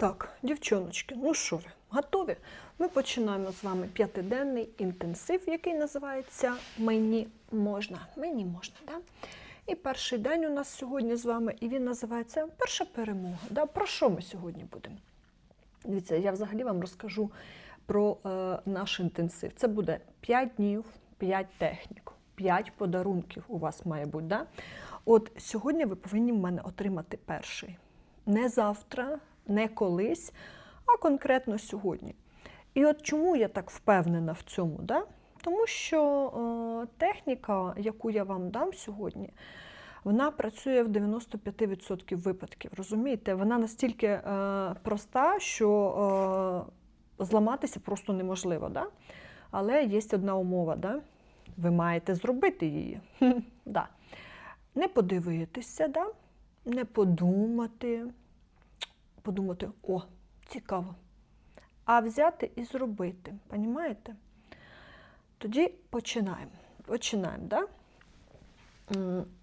Так, дівчоночки, ну що ви, готові? Ми починаємо з вами п'ятиденний інтенсив, який називається Мені можна. Мені можна, да? І перший день у нас сьогодні з вами, і він називається Перша перемога. Да? Про що ми сьогодні будемо? Дивіться, я взагалі вам розкажу про е, наш інтенсив. Це буде 5 днів, 5 технік, 5 подарунків у вас має бути. Да? От сьогодні ви повинні в мене отримати перший. Не завтра, не колись, а конкретно сьогодні. І от чому я так впевнена в цьому? Да? Тому що е, техніка, яку я вам дам сьогодні, вона працює в 95% випадків. Розумієте, вона настільки е, проста, що е, зламатися просто неможливо. Да? Але є одна умова, да? ви маєте зробити її. Не подивитися, не подумати, подумати, о, цікаво. А взяти і зробити. Понімаєте? Тоді починаємо. Починаємо, да?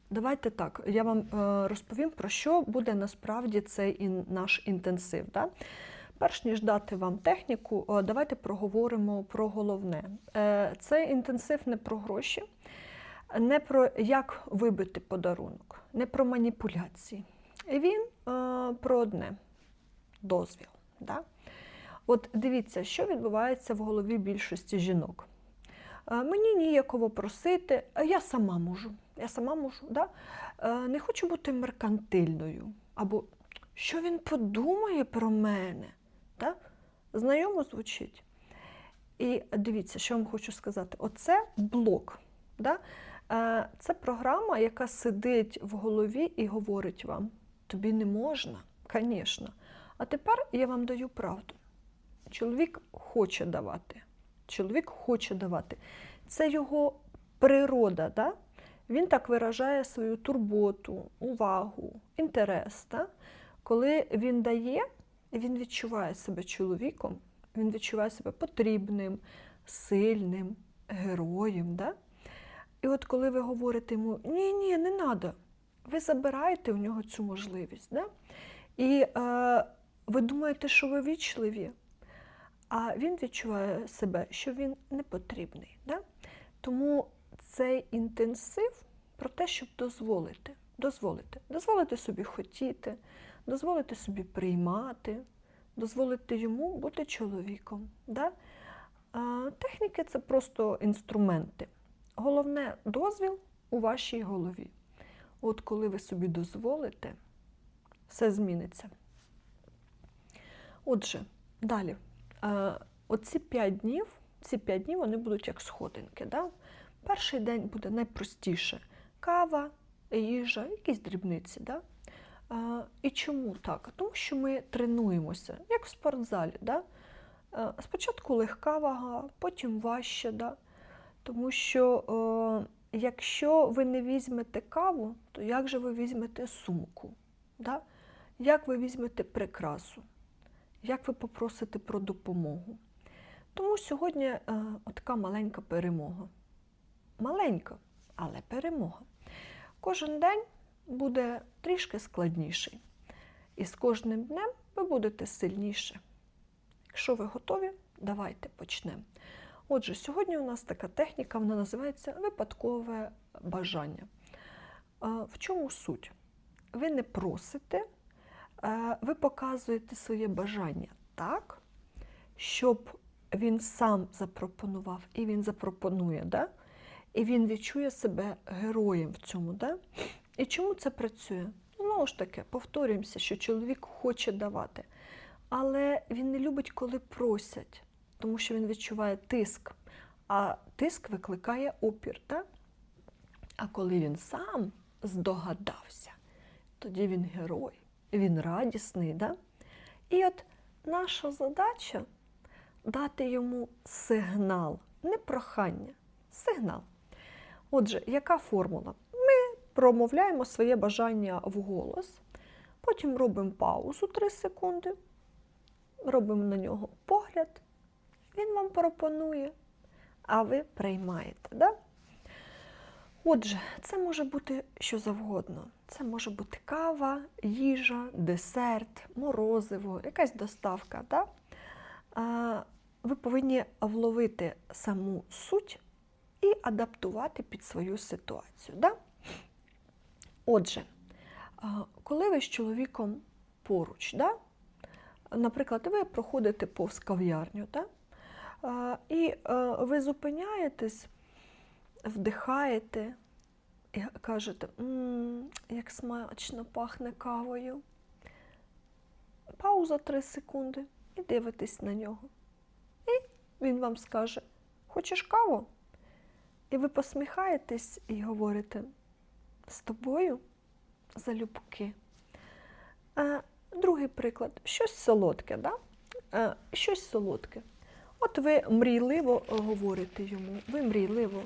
Давайте так, я вам е, розповім, про що буде насправді цей наш інтенсив. Да? Перш ніж дати вам техніку, е, давайте проговоримо про головне. Е, Цей інтенсив не про гроші, не про як вибити подарунок, не про маніпуляції. Він про одне дозвіл. Да? От дивіться, що відбувається в голові більшості жінок. Е, Мені ніяково просити, а я сама можу. Я сама можу. Да? Е, Не хочу бути меркантильною. Або що він подумає про мене? Да? Знайомо звучить. І дивіться, що я вам хочу сказати: оце блок. Да? Е, Це програма, яка сидить в голові і говорить вам: тобі не можна, звісно. А тепер я вам даю правду. Чоловік хоче давати. Чоловік хоче давати. Це його природа. Да? Він так виражає свою турботу, увагу, інтерес. Да? Коли він дає, він відчуває себе чоловіком, він відчуває себе потрібним, сильним, героєм. Да? І от коли ви говорите йому ні, ні, не треба, ви забираєте у нього цю можливість. Да? І е, ви думаєте, що ви вічливі, а він відчуває себе, що він не потрібний. Да? Тому цей інтенсив про те, щоб дозволити, дозволити, дозволити собі хотіти, дозволити собі приймати, дозволити йому бути чоловіком. Да? А, техніки це просто інструменти. Головне дозвіл у вашій голові. От коли ви собі дозволите, все зміниться. Отже, далі. Е, Оці 5 днів, ці 5 днів вони будуть як сходинки. Да? Перший день буде найпростіше кава, їжа, якісь дрібниці. Да? Е, І чому так? Тому що ми тренуємося, як в спортзалі. Да? Е, Спочатку легка вага, потім важче. Да? Тому що е, якщо ви не візьмете каву, то як же ви візьмете сумку? Да? Як ви візьмете прикрасу? Як ви попросите про допомогу? Тому сьогодні е, така маленька перемога. Маленька, але перемога. Кожен день буде трішки складніший. І з кожним днем ви будете сильніше. Якщо ви готові, давайте почнемо. Отже, сьогодні у нас така техніка, вона називається випадкове бажання. Е, В чому суть? Ви не просите, ви показуєте своє бажання так, щоб він сам запропонував, і він запропонує, да? і він відчує себе героєм в цьому. Да? І чому це працює? Знову ж таки, повторюємося, що чоловік хоче давати, але він не любить, коли просять, тому що він відчуває тиск. А тиск викликає опір. Да? А коли він сам здогадався, тоді він герой, він радісний. Да? І от наша задача дати йому сигнал, не прохання, сигнал. Отже, яка формула? Ми промовляємо своє бажання вголос, потім робимо паузу 3 секунди, робимо на нього погляд, він вам пропонує, а ви приймаєте. Да? Отже, це може бути що завгодно. Це може бути кава, їжа, десерт, морозиво, якась доставка. Да? Ви повинні вловити саму суть і адаптувати під свою ситуацію. Да? Отже, коли ви з чоловіком поруч, да? наприклад, ви проходите повз кав'ярню, да? і ви зупиняєтесь, вдихаєте і кажете, «М, як смачно пахне кавою. Пауза 3 секунди і дивитесь на нього. І він вам скаже: Хочеш каву? І ви посміхаєтесь і говорите з тобою залюбки. Е, другий приклад щось солодке, да? е, щось солодке. От ви мрійливо говорите йому, ви мрійливо.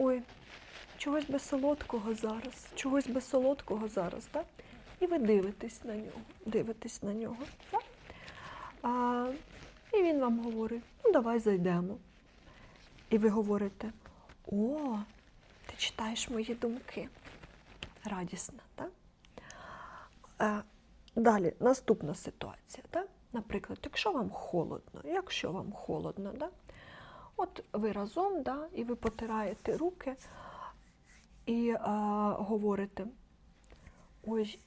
Ой, чогось би солодкого зараз, чогось би солодкого зараз, да? І ви дивитесь на нього, дивитесь на нього. Да? А, і він вам говорить, ну давай зайдемо. І ви говорите: О, ти читаєш мої думки. Радісно, так? А, далі, наступна ситуація. Так? Наприклад, якщо вам холодно, якщо вам холодно, да? От ви разом да, і ви потираєте руки і а, говорите, ой,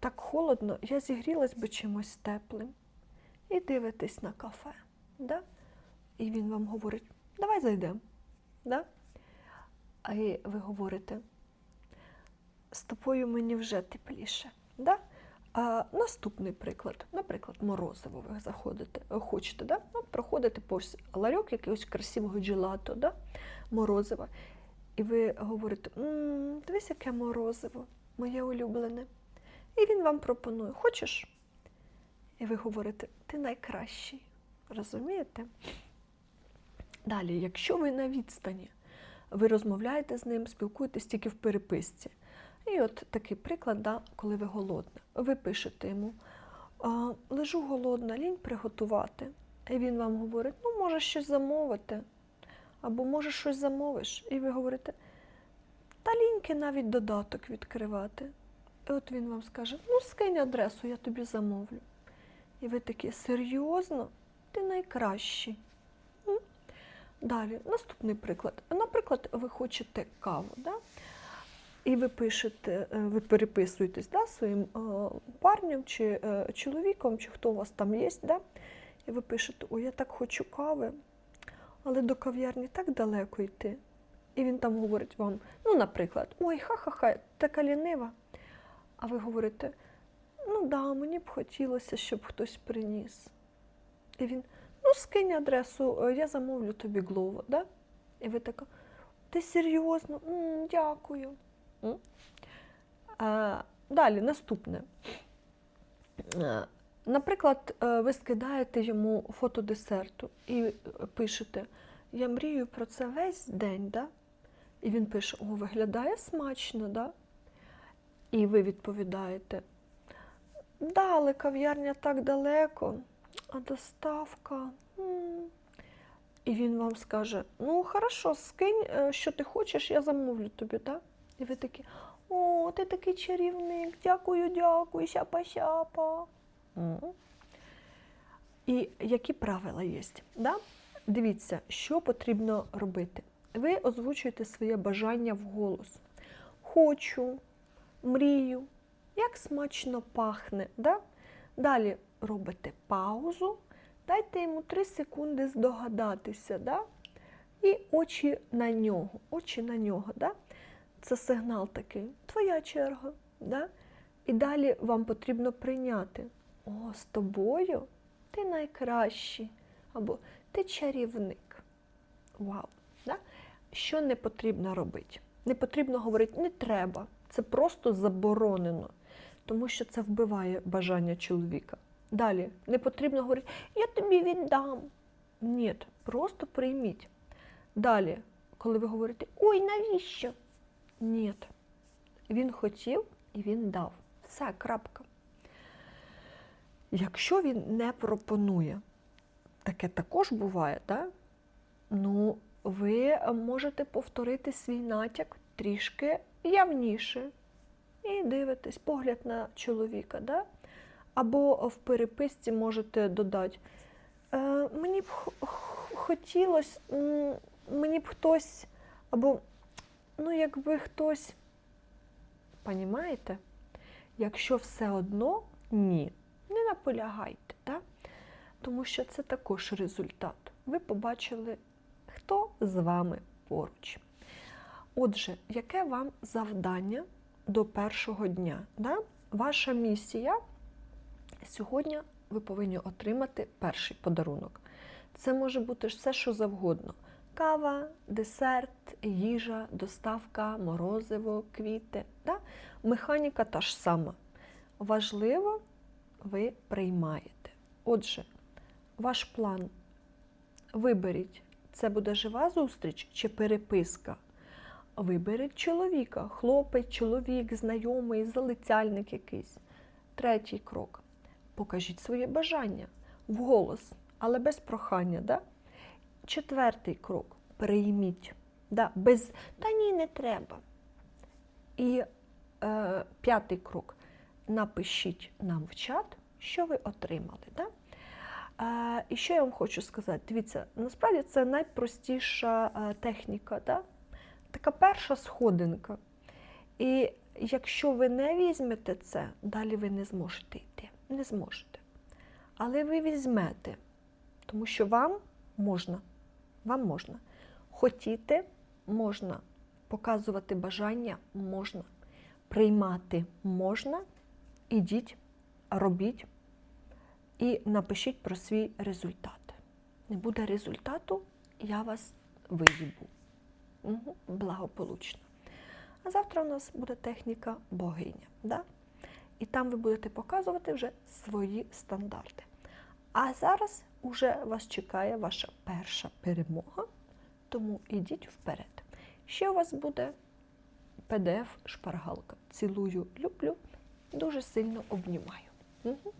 так холодно, я зігрілась би чимось теплим. І дивитесь на кафе. Да? І він вам говорить, давай зайдемо. Да? А ви говорите, з тобою мені вже тепліше. Да? А, наступний приклад, наприклад, морозиво ви заходите, е, хочете, да? ну, проходите повз ларьок якогось красивого джелато, да? морозива. І ви говорите, «М, дивись, яке морозиво, моє улюблене. І він вам пропонує, хочеш? І ви говорите, ти найкращий. Розумієте? Далі, якщо ви на відстані, ви розмовляєте з ним, спілкуєтесь тільки в переписці. І от такий приклад, да, коли ви голодна. Ви пишете йому, лежу голодна, лінь приготувати. І він вам говорить, ну, може щось замовити, або може щось замовиш. І ви говорите, та ліньки навіть додаток відкривати. І от він вам скаже, ну скинь адресу, я тобі замовлю. І ви такі, серйозно? Ти найкращий. Далі, наступний приклад. Наприклад, ви хочете каву, да? І ви пишете, е, ви переписуєтесь да, своїм е, парнем чи е, чоловіком, чи хто у вас там є, да? і ви пишете, ой, я так хочу кави, але до кав'ярні так далеко йти. І він там говорить вам, ну, наприклад, ой, ха-ха-ха, така лінива. А ви говорите, ну да, мені б хотілося, щоб хтось приніс. І він, ну, скинь адресу, я замовлю тобі глово, да? І ви така, ти серйозно? М, дякую. Далі, наступне. Е, Наприклад, е, ви скидаєте йому фото десерту і е, пишете, я мрію про це весь день, да? і він пише, о, виглядає смачно, да? і ви відповідаєте, да, але кав'ярня так далеко, а доставка. м». І він вам скаже: ну, хорошо, скинь, що ти хочеш, я замовлю тобі, так? І ви такі, о, ти такий чарівник, дякую, дякую, сяпа-сяпа. М. І які правила є? Да? Дивіться, що потрібно робити. Ви озвучуєте своє бажання вголос. Хочу, мрію, як смачно пахне. Да? Далі робите паузу, дайте йому 3 секунди здогадатися. Да? І очі на нього. Очі на нього. Да? Це сигнал такий, твоя черга. Да? І далі вам потрібно прийняти. О, з тобою ти найкращий. Або ти чарівник. Вау! Да? Що не потрібно робити? Не потрібно говорити, не треба. Це просто заборонено, тому що це вбиває бажання чоловіка. Далі не потрібно говорити, я тобі віддам. Ні, просто прийміть. Далі, коли ви говорите, ой, навіщо? Ні. Він хотів і він дав. Все, крапка. Якщо він не пропонує, таке також буває, так? Ну, ви можете повторити свій натяк трішки явніше і дивитесь погляд на чоловіка. Да? Або в переписці можете додати. Е, мені б хотілося, мені б хтось, або ну, якби хтось, понімаєте? Якщо все одно ні, не наполягайте, да? тому що це також результат. Ви побачили, хто з вами поруч. Отже, яке вам завдання до першого дня? Да? Ваша місія сьогодні ви повинні отримати перший подарунок. Це може бути все, що завгодно: кава, десерт, їжа, доставка, морозиво, квіти. Да? Механіка та ж сама. Важливо, ви приймаєте. Отже, ваш план виберіть, це буде жива зустріч чи переписка. Виберіть чоловіка, хлопець, чоловік, знайомий, залицяльник якийсь. Третій крок. Покажіть своє бажання вголос, але без прохання. Да? Четвертий крок. Прийміть. Да? Без та ні, не треба. І е, п'ятий крок. Напишіть нам в чат, що ви отримали. Да? Е, і що я вам хочу сказати? Дивіться, насправді це найпростіша е, техніка. Да? Така перша сходинка. І якщо ви не візьмете це, далі ви не зможете йти. Не зможете. Але ви візьмете, тому що вам можна. Вам можна. Хотіти можна, показувати бажання можна, приймати можна. Ідіть, робіть і напишіть про свій результат. Не буде результату, я вас виїбу. Угу, благополучно. А завтра у нас буде техніка богиня. Да? І там ви будете показувати вже свої стандарти. А зараз уже вас чекає ваша перша перемога, тому ідіть вперед. Ще у вас буде PDF-шпаргалка. Цілую, люблю, дуже сильно обнімаю. Угу.